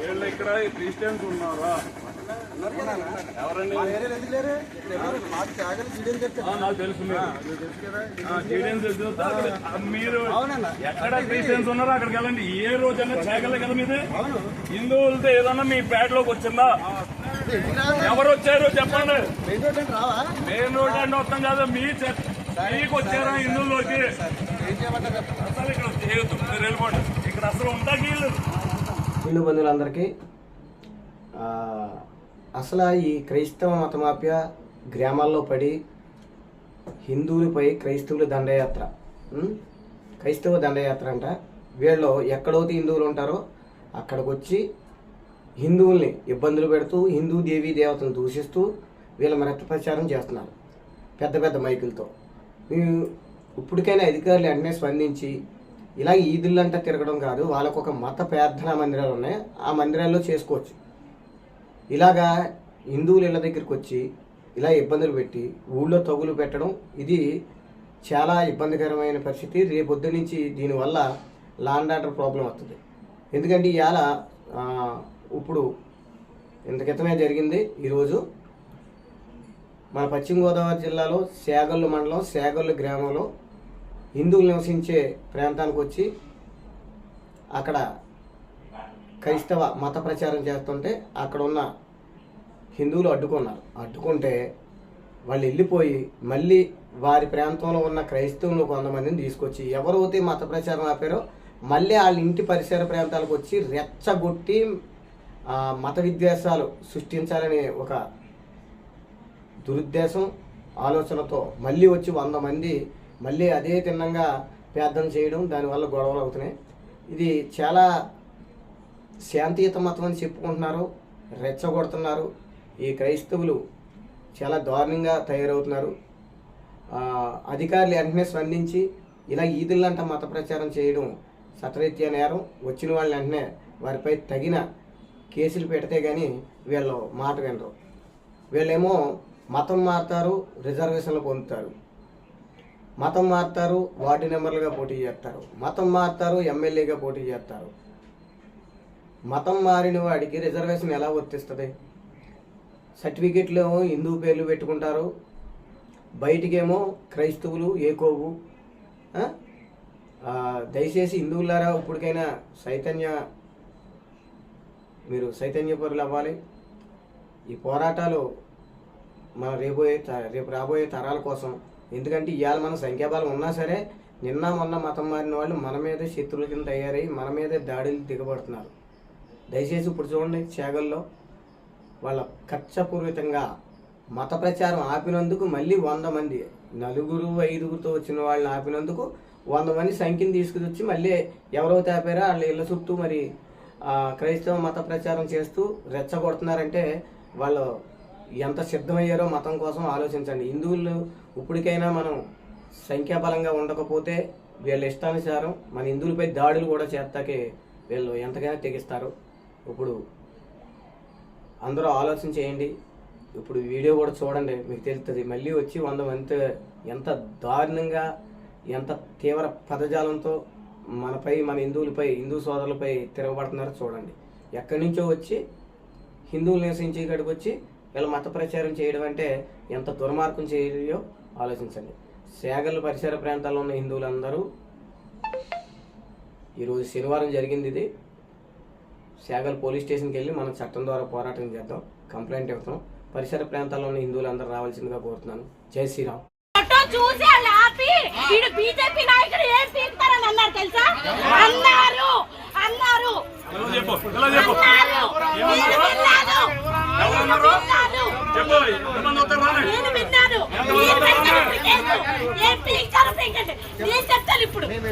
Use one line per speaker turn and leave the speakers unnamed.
వీళ్ళు ఇక్కడ క్రిస్టియన్స్ ఉన్నారా? ఎవరండి? ఆ, నాకు తెలుసు మీరు. ఎక్కడ క్రిస్టియన్స్ ఉన్నారో అక్కడికి వెళ్ళండి. ఏ రోజైనా చేయగలరు కదా మీది? హిందువులతో ఏదన్నా మీ పేటలోకి వచ్చిందా? ఎవరు వచ్చారు చెప్పండి. మెయిన్ రోడ్ అంటే వస్తాం కాదు. మీ చె- మీకు వచ్చారా హిందువుల్లోకి అసలు ఇక్కడ చేయొద్దు మీరు వెళ్ళిపోండి ఇక్కడ అసలు ఉంటా వీళ్ళు
బంధువులందరికీ అసలు ఈ క్రైస్తవ మతమాఫియా గ్రామాల్లో పడి హిందువులపై క్రైస్తవుల దండయాత్ర క్రైస్తవ దండయాత్ర అంట. వీళ్ళు ఎక్కడైతే హిందువులు ఉంటారో అక్కడికి వచ్చి హిందువుల్ని ఇబ్బందులు పెడుతూ హిందూ దేవీ దేవతలను దూషిస్తూ వీళ్ళ మత ప్రచారం చేస్తున్నారు పెద్ద పెద్ద మైకులతో. మేము ఇప్పటికైనా అధికారులు వెంటనే స్పందించి ఇలా ఈదుళ్ళంట తిరగడం కాదు వాళ్ళకు ఒక మత ప్రార్థనా మందిరాలు ఉన్నాయి ఆ మందిరాల్లో చేసుకోవచ్చు. ఇలాగా హిందువులు ఇళ్ళ దగ్గరికి వచ్చి ఇలా ఇబ్బందులు పెట్టి ఊళ్ళో తగులు పెట్టడం ఇది చాలా ఇబ్బందికరమైన పరిస్థితి. రేపొద్దు నుంచి దీనివల్ల లాండ్ ఆర్డర్ ప్రాబ్లం వస్తుంది ఎందుకంటే ఇవాళ ఇప్పుడు ఇంత క్రితమే జరిగింది ఈరోజు మన పశ్చిమ గోదావరి జిల్లాలో సేగల్లు మండలం సేగల్లు గ్రామంలో హిందువులు నివసించే ప్రాంతానికి వచ్చి అక్కడ క్రైస్తవ మత ప్రచారం చేస్తుంటే అక్కడ ఉన్న హిందువులు అడ్డుకున్నారు. అడ్డుకుంటే వాళ్ళు వెళ్ళిపోయి మళ్ళీ వారి ప్రాంతంలో ఉన్న క్రైస్తవులు కొంతమందిని తీసుకొచ్చి ఎవరైతే మత ప్రచారం ఆపారో మళ్ళీ వాళ్ళ ఇంటి పరిసర ప్రాంతాలకు వచ్చి రెచ్చగొట్టి మత విద్వేషాలు సృష్టించాలనే ఒక దురుద్దేశం ఆలోచనతో మళ్ళీ వచ్చి వంద మంది మళ్ళీ అదే తిన్నంగా పేదం చేయడం దానివల్ల గొడవలు అవుతున్నాయి. ఇది చాలా శాంతియుత మతం అని చెప్పుకుంటున్నారు రెచ్చగొడుతున్నారు. ఈ క్రైస్తవులు చాలా దారుణంగా తయారవుతున్నారు. అధికారులు వెంటనే స్పందించి ఇలా ఈదుల్లంట మత ప్రచారం చేయడం చట్టరీత్యా నేరం. వచ్చిన వాళ్ళు వెంటనే వారిపై తగిన కేసులు పెడితే కానీ వీళ్ళు మాట వినరు. వీళ్ళేమో మతం మారుతారు రిజర్వేషన్లు పొందుతారు. మతం మారుతారు వార్డు నెంబర్లుగా పోటీ చేస్తారు. మతం మారుతారు ఎమ్మెల్యేగా పోటీ చేస్తారు. మతం మారిన వాడికి రిజర్వేషన్ ఎలా వర్తిస్తుంది? సర్టిఫికెట్లో ఏమో హిందూ పేర్లు పెట్టుకుంటారు. బయటికేమో క్రైస్తవులు ఏ దయచేసి హిందువులారా ఇప్పటికైనా చైతన్య మీరు చైతన్యపరులు అవ్వాలి. ఈ పోరాటాలు మన రేపోయే త- రేపు రాబోయే తరాల కోసం. ఎందుకంటే ఇవాళ మన సంఖ్యాబలం ఉన్నా సరే నిన్న మొన్న మతం మారిన వాళ్ళు మన మీదే శత్రువుల కింద తయారై మన మీదే దాడులు దిగబడుతున్నారు. దయచేసి ఇప్పుడు చూడండి చేగల్లో వాళ్ళ కక్షపూరితంగా మత ప్రచారం ఆపినందుకు మళ్ళీ వంద మంది నలుగురు ఐదుగురితో వచ్చిన వాళ్ళని ఆపినందుకు వంద మంది సంఖ్యను తీసుకుని వచ్చి మళ్ళీ ఎవరైతే ఆపారో వాళ్ళ ఇళ్ళ చుట్టూ మరి క్రైస్తవ మత ప్రచారం చేస్తూ రెచ్చగొడుతున్నారంటే వాళ్ళు ఎంత సిద్ధమయ్యారో మతం కోసం ఆలోచించండి. హిందువులు ఇప్పటికైనా మనం సంఖ్యాబలంగా ఉండకపోతే వీళ్ళ ఇష్టానుసారం మన హిందువులపై దాడులు కూడా చేస్తాకే వీళ్ళు ఎంతకైనా తెగిస్తారు. ఇప్పుడు అందరూ ఆలోచన చేయండి ఇప్పుడు వీడియో కూడా చూడండి మీకు తెలుస్తుంది. మళ్ళీ వచ్చి వంద మంది ఎంత దారుణంగా ఎంత తీవ్ర పదజాలంతో మనపై మన హిందువులపై హిందూ సోదరులపై తిరగబడుతున్నారో చూడండి. ఎక్కడి నుంచో వచ్చి హిందువులు నివసించే ఇక్కడికి వచ్చి వీళ్ళ మత ప్రచారం చేయడం అంటే ఎంత దుర్మార్గం చేయో ఆలోచించండి. సేగల పరిసర ప్రాంతాల్లో ఉన్న హిందువులందరూ ఈరోజు శనివారం జరిగింది ఇది. శాగల్ పోలీస్ స్టేషన్కి వెళ్ళి మనం చట్టం ద్వారా పోరాటం చేద్దాం కంప్లైంట్ ఇవ్వతాం. పరిసర ప్రాంతాల్లో ఉన్న హిందువులందరూ రావాల్సిందిగా కోరుతున్నాను. జై శ్రీరామ్.
ఫోటో చూసి ఆపి వీడు బీజేపీ నాయకుడు ఏం అన్నారు తెలుసా?
చెప్పు? ఇలా చెప్పు?
విన్నాను.
చెప్పు ఎంతమంది వస్తారు
ఇప్పుడు?
లేదు.